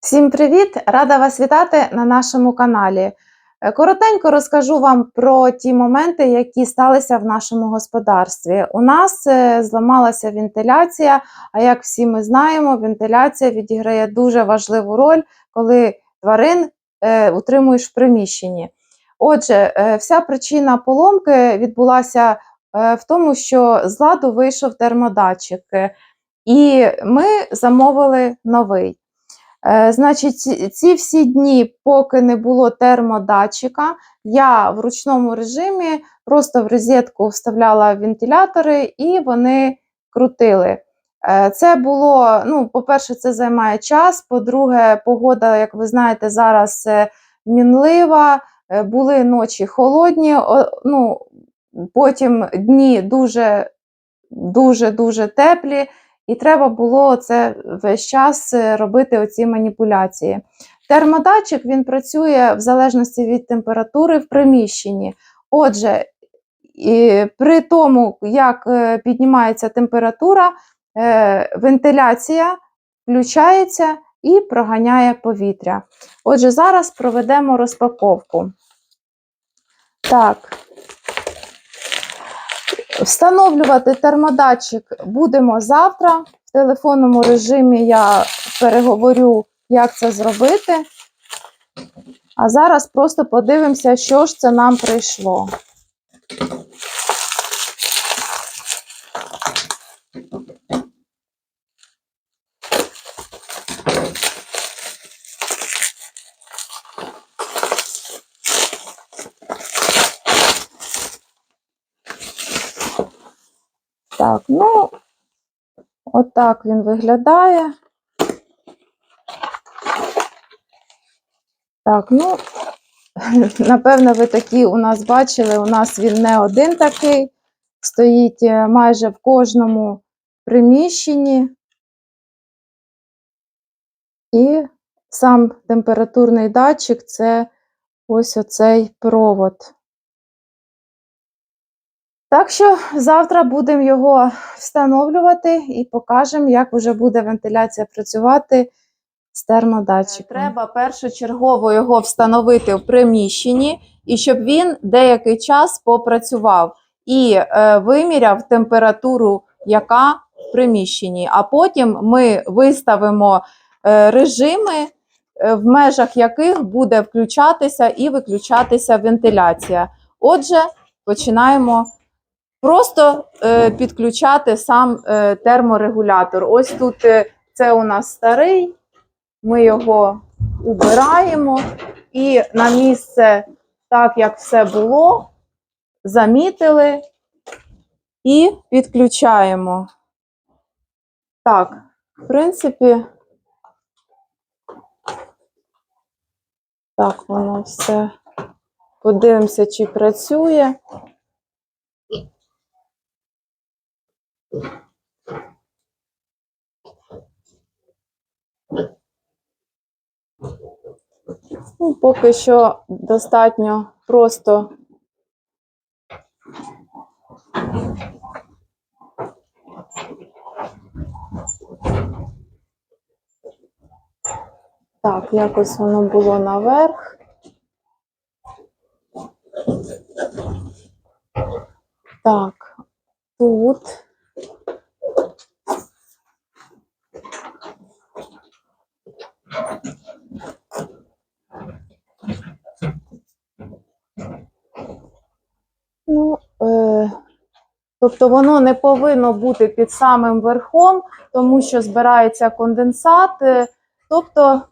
Всім привіт! Рада вас вітати на нашому каналі. Е, Коротенько розкажу вам про ті моменти, які сталися в нашому господарстві. У нас е, зламалася вентиляція, а як всі ми знаємо, вентиляція відіграє дуже важливу роль, коли тварин е, утримуєш в приміщенні. Отже, вся причина поломки відбулася в тому, що з ладу вийшов термодатчик, і ми замовили новий. Е, Значить, ці- всі дні, поки не було термодатчика, я в ручному режимі просто в розетку вставляла вентилятори і вони крутили. Е, Це було, ну, по-перше, це займає час. По-друге, погода, як ви знаєте, зараз е, мінлива, були ночі холодні, ну, потім дні дуже, дуже, дуже теплі. І треба було це весь час е, робити оці маніпуляції. Термодатчик він працює в залежності від температури в приміщенні. Отже, і при тому, як е, піднімається температура, е, вентиляція включається і проганяє повітря. Отже, зараз проведемо розпаковку. Так. Встановлювати термодатчик будемо завтра. В телефонному режимі я переговорю, як це зробити. А зараз просто подивимося, що ж це нам прийшло. Так, ну, отак він виглядає. Так, ну, напевно, ви такі у нас бачили, у нас він не один такий, стоїть е, майже в кожному приміщенні. І сам температурний датчик це ось оцей провод. Так що завтра будемо його встановлювати і покажемо, як вже буде вентиляція працювати з термодатчиком. Треба першочергово його встановити в приміщенні, і щоб він деякий час попрацював і е, виміряв температуру, яка в приміщенні. А потім ми виставимо е, режими, е, в межах яких буде включатися і виключатися вентиляція. Отже, починаємо просто е, підключати сам е, терморегулятор. Ось тут е, це у нас старий, ми його убираємо і на місце, так як все було, замітили і підключаємо. Так, в принципі, так воно все. Подивимося, чи працює. Ну, поки що достатньо просто так, якось воно було наверх. Так, тут. Ну, е, тобто воно не повинно бути під самим верхом, тому що збирається конденсат. е, Тобто,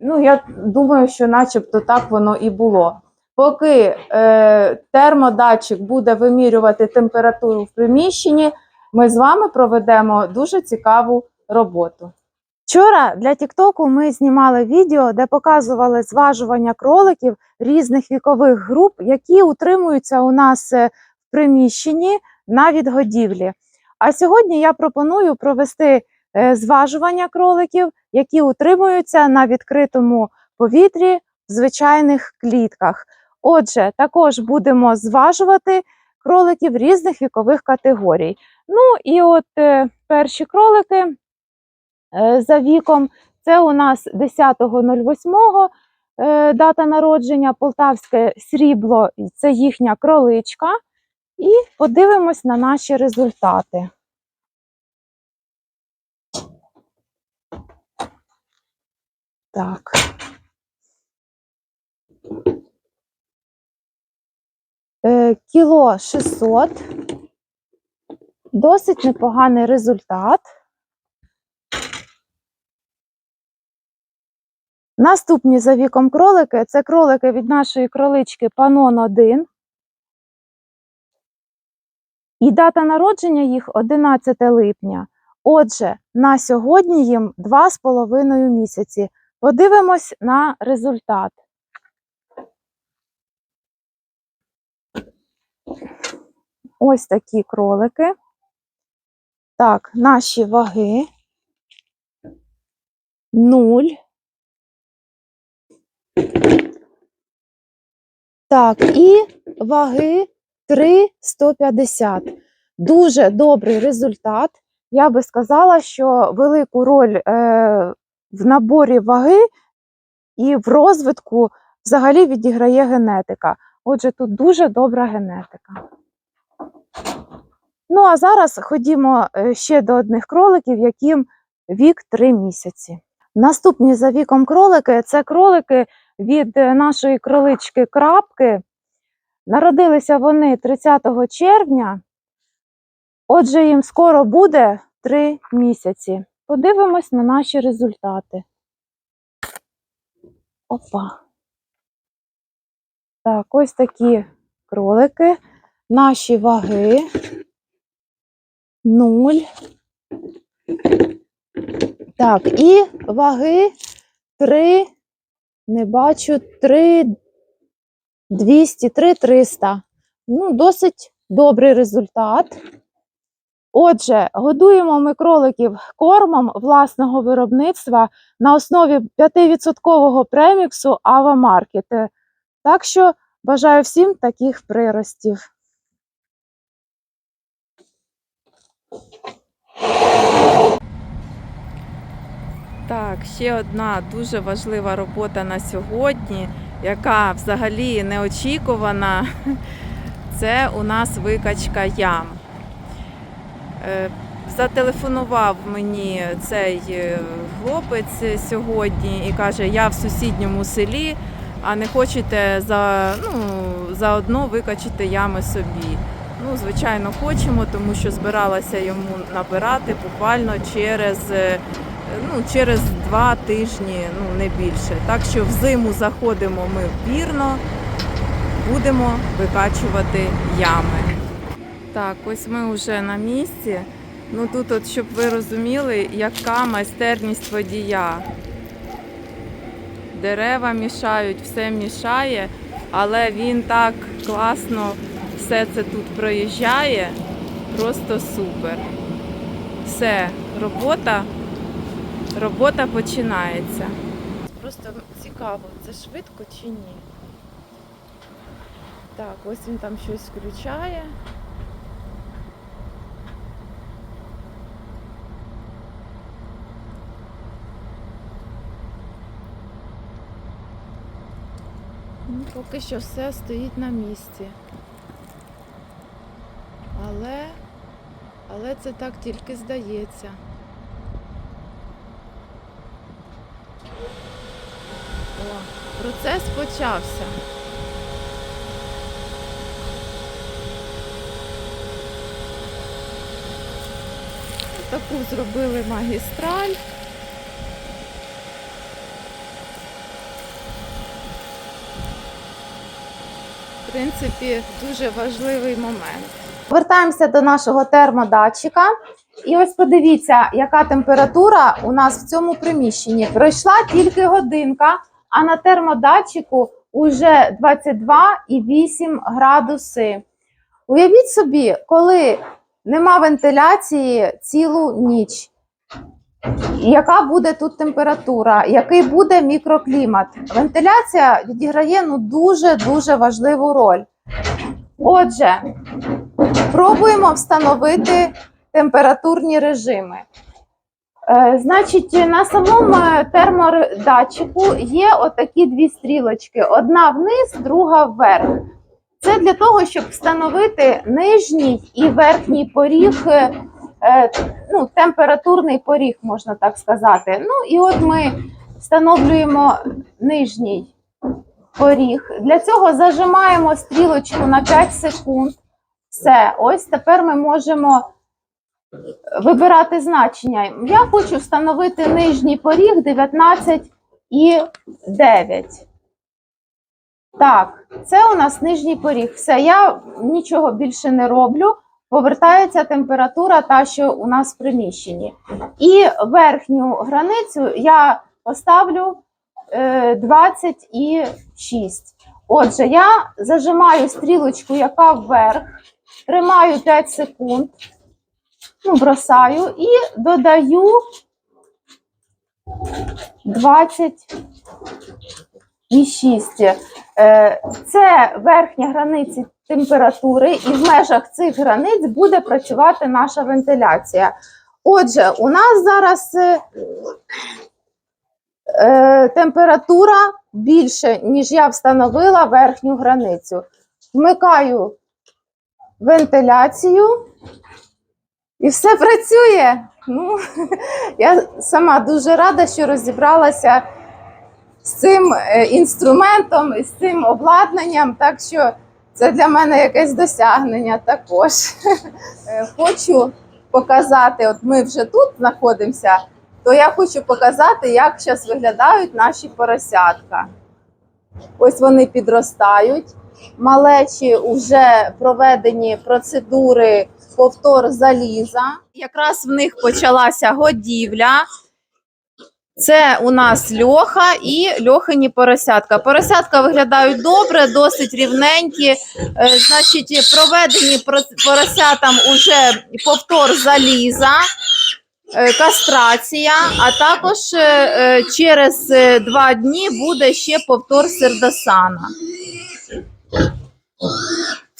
ну, я думаю, що начебто так воно і було. Поки е, термодатчик буде вимірювати температуру в приміщенні, ми з вами проведемо дуже цікаву роботу. Вчора для Тіктоку ми знімали відео, де показували зважування кроликів різних вікових груп, які утримуються у нас е, в приміщенні на відгодівлі. А сьогодні я пропоную провести е, зважування кроликів, які утримуються на відкритому повітрі в звичайних клітках. Отже, також будемо зважувати кроликів різних вікових категорій. Ну і от е, перші кролики е, за віком Це у нас 10.08 е, дата народження, полтавське срібло, це їхня кроличка. І подивимось на наші результати. Так. Е, Кіло 600. Досить непоганий результат. Наступні за віком кролики це кролики від нашої кролички Панон 1. І дата народження їх 11 липня. Отже, на сьогодні їм 2,5 місяці. Подивимось на результат. Ось такі кролики. Так, наші ваги. 0. Так, і ваги 3,150. Дуже добрий результат. Я би сказала, що велику роль е, в наборі ваги і в розвитку взагалі відіграє генетика. Отже, тут дуже добра генетика. Ну, а зараз ходімо е, ще до одних кроликів, яким вік 3 місяці. Наступні за віком кролики це кролики від е, нашої кролички крапки. Народилися вони 30 червня. Отже, їм скоро буде 3 місяці. Подивимось на наші результати. Опа. Так, ось такі кролики. Наші ваги. 0. Так, і ваги 3, не бачу, 3, 200, 3, 300. Ну, досить добрий результат. Отже, годуємо ми кроликів кормом власного виробництва на основі 5% преміксу Ава Market. Так що бажаю всім таких приростів. Так, ще одна дуже важлива робота на сьогодні, яка взагалі неочікувана. Це у нас викачка ям. Е, Зателефонував мені цей е, хлопець сьогодні і каже, я в сусідньому селі, а не хочете за, ну, заодно викачати ями собі. Ну, звичайно, хочемо, тому що збиралася йому набирати буквально через е, ну, через два тижні, ну не більше. Так що взиму заходимо ми вірно, будемо викачувати ями. Так, ось ми вже на місці. Ну тут, от, щоб ви розуміли, яка майстерність водія. Дерева мішають, все мішає, але він так класно все це тут проїжджає. Просто супер. Все, робота Робота починається. Просто цікаво, це швидко чи ні? Так, ось він там щось включає. Ну, поки що все стоїть на місці. Але, але це так тільки здається. Процес почався. Таку зробили магістраль. В принципі, дуже важливий момент. Повертаємося до нашого термодатчика. І ось подивіться, яка температура у нас в цьому приміщенні. Пройшла тільки годинка, а на термодатчику уже 22,8 градуси. Уявіть собі, коли нема вентиляції цілу ніч. Яка буде тут температура, який буде мікроклімат? Вентиляція відіграє ну, дуже-дуже важливу роль. Отже, пробуємо встановити температурні режими. Е, Значить, на самому термодатчику є отакі дві стрілочки: одна вниз, друга вверх. Це для того, щоб встановити нижній і верхній поріг, е, е, ну, температурний поріг, можна так сказати. Ну і от ми встановлюємо нижній поріг. Для цього зажимаємо стрілочку на 5 секунд. Все, ось тепер ми можемо вибирати значення. Я хочу встановити нижній поріг 19 і 9. Так, це у нас нижній поріг. Все, я нічого більше не роблю. Повертається температура, та, що у нас в приміщенні. І верхню границю я поставлю е, 26. Отже, я зажимаю стрілочку, яка вверх, тримаю 5 секунд ну, бросаю і додаю 26. Е, Це верхня границя температури, і в межах цих границь буде працювати наша вентиляція. Отже, у нас зараз е, е, температура більше, ніж я встановила верхню границю. Вмикаю вентиляцію. І все працює. Ну, я сама дуже рада, що розібралася з цим е, інструментом і з цим обладнанням. Так що це для мене якесь досягнення також. Е, Хочу показати, от ми вже тут знаходимося, то я хочу показати, як зараз виглядають наші поросятка. Ось вони підростають. Малечі вже проведені процедури повтор заліза. Якраз в них почалася годівля. Це у нас льоха і льохині поросятка. Поросятка виглядають добре, досить рівненькі. Е, Значить, проведені поросятам уже повтор заліза, е, кастрація, а також е, через два дні буде ще повтор сердосана.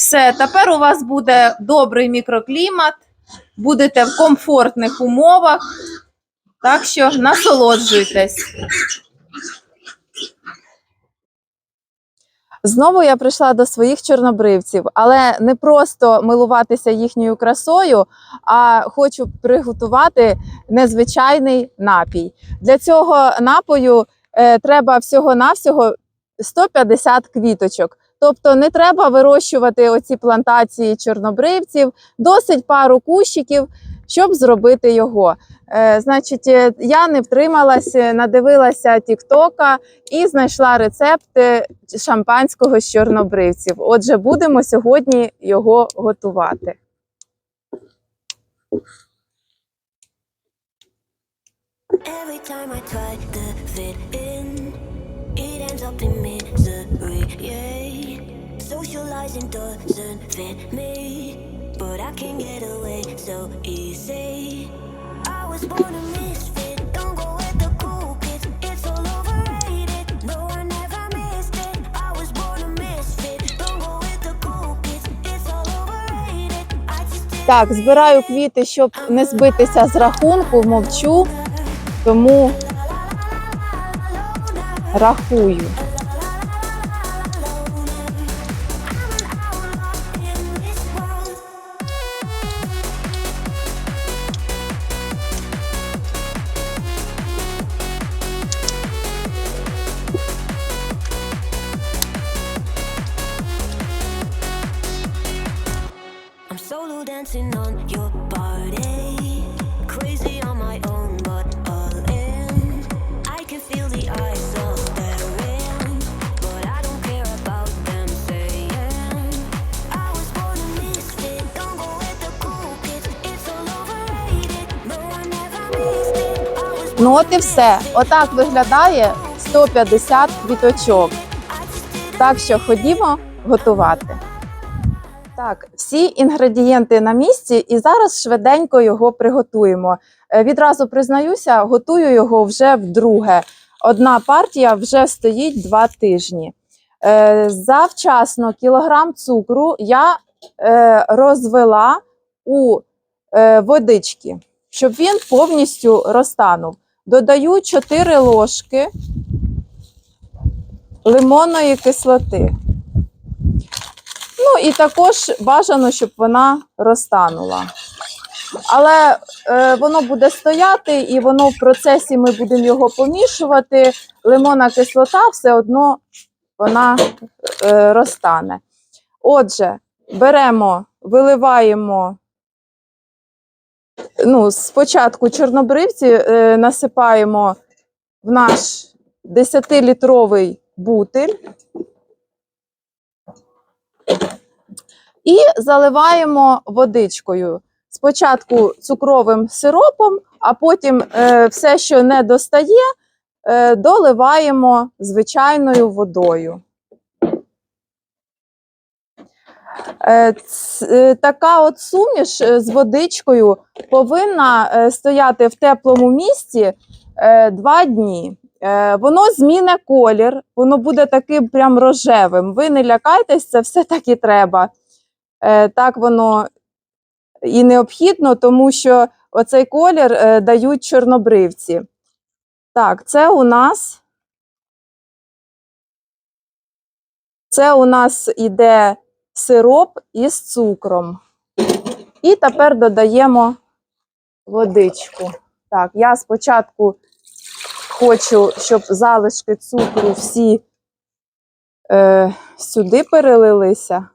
Все, тепер у вас буде добрий мікроклімат, будете в комфортних умовах, так що насолоджуйтесь. Знову я прийшла до своїх чорнобривців, але не просто милуватися їхньою красою, а хочу приготувати незвичайний напій. Для цього напою е, треба всього-навсього 150 квіточок. Тобто не треба вирощувати оці плантації чорнобривців, досить пару кущиків, щоб зробити його. Е, значить, е, я не втрималась, е, надивилася Тіктока і знайшла рецепт е, шампанського з чорнобривців. Отже, будемо сьогодні його готувати. Every time I try to fit in, it ends up in misery. Yeah, socializing doesn't fit me, but I can get away so easy. I was born a misfit. Don't go with the cool kids. It's all overrated. No, I never missed it. I was born a misfit. Don't go with the cool kids. It's all overrated. I just did Так, збираю квіти, щоб не збитися з рахунку, мовчу, тому рахую. Dancing on your body. Crazy on my own, but all in. I can feel the eyes their in, but I don't care about them saying. I was born a misfit. Don't go with the cool kids. It's all overrated. No, I never missed it. I was Ну от і все. Отак виглядає 150 квіточок. Так що ходімо готувати. Так, всі інгредієнти на місці, і зараз швиденько його приготуємо. Е, Відразу признаюся, готую його вже вдруге. Одна партія вже стоїть два тижні. Е, Завчасно кілограм цукру я е, розвела у водички. щоб він повністю розтанув. Додаю 4 ложки лимонної кислоти. Ну і також бажано, щоб вона розтанула. Але е, воно буде стояти, і воно в процесі ми будемо його помішувати. Лимонна кислота все одно вона е, розтане. Отже, беремо, виливаємо. Ну, спочатку чорнобривці е, насипаємо в наш 10-літровий бутиль і заливаємо водичкою. Спочатку цукровим сиропом, а потім е, все, що не достає, е, доливаємо звичайною водою. Е, ц- е, Така от суміш е, з водичкою повинна е, стояти в теплому місці е, два дні. Е, Воно зміне колір, воно буде таким прям рожевим. Ви не лякайтесь, це все так і треба. Е, Так воно і необхідно, тому що оцей колір е, дають чорнобривці. Так, це у нас. Це у нас іде сироп із цукром. І тепер додаємо водичку. Так, я спочатку хочу, щоб залишки цукру всі е, сюди перелилися.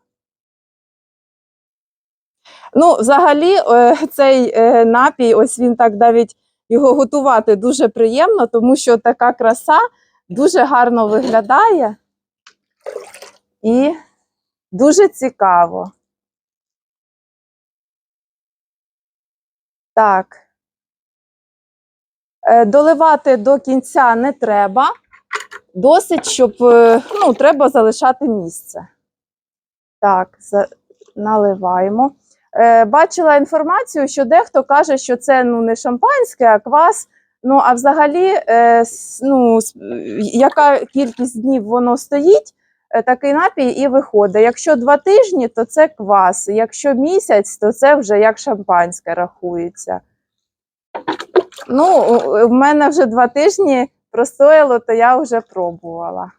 Ну, взагалі, е, цей е, напій, ось він так навіть його готувати дуже приємно, тому що така краса дуже гарно виглядає і дуже цікаво. Так. Е, Доливати до кінця не треба. Досить, щоб ну, треба залишати місце. Так, наливаємо. Е, бачила інформацію, що дехто каже, що це ну, не шампанське, а квас. Ну, а взагалі, е, ну, яка кількість днів воно стоїть, е, такий напій і виходить. Якщо два тижні, то це квас. Якщо місяць, то це вже як шампанське рахується. Ну, в мене вже два тижні простояло, то я вже пробувала.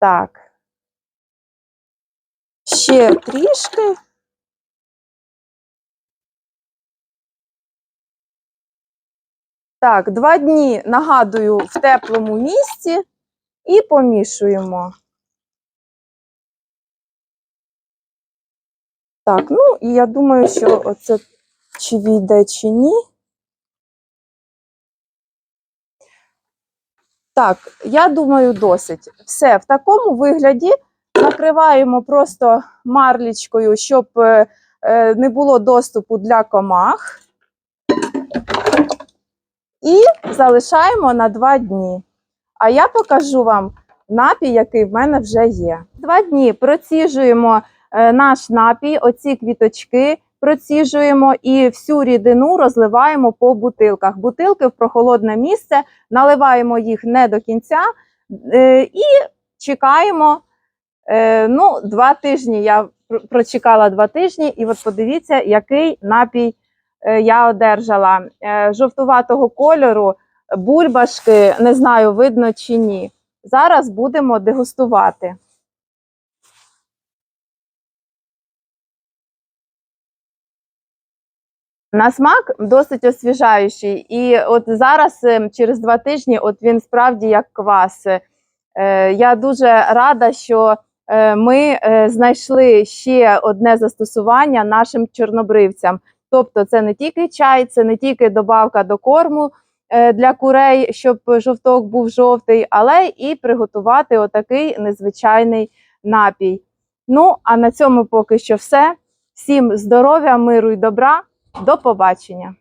Так. Ще трішки. Так, два дні, нагадую, в теплому місці і помішуємо. Так, ну і я думаю, що оце чи війде, чи ні. Так, я думаю, досить. Все, в такому вигляді накриваємо просто марлічкою, щоб е, е, не було доступу для комах. І залишаємо на два дні. А я покажу вам напій, який в мене вже є. Два дні проціжуємо е, наш напій, оці квіточки проціжуємо і всю рідину розливаємо по бутилках. Бутилки в прохолодне місце, наливаємо їх не до кінця е, і чекаємо. Е, ну, два тижні я прочекала два тижні, і от подивіться, який напій я одержала. Е, жовтуватого кольору, бульбашки, не знаю, видно чи ні. Зараз будемо дегустувати. На смак досить освіжаючий. І от зараз, е, через два тижні, от він справді як квас. Е, Я дуже рада, що е, ми е, знайшли ще одне застосування нашим чорнобривцям. Тобто, це не тільки чай, це не тільки добавка до корму е, для курей, щоб жовток був жовтий, але і приготувати отакий незвичайний напій. Ну, а на цьому поки що все. Всім здоров'я, миру і добра. До побачення!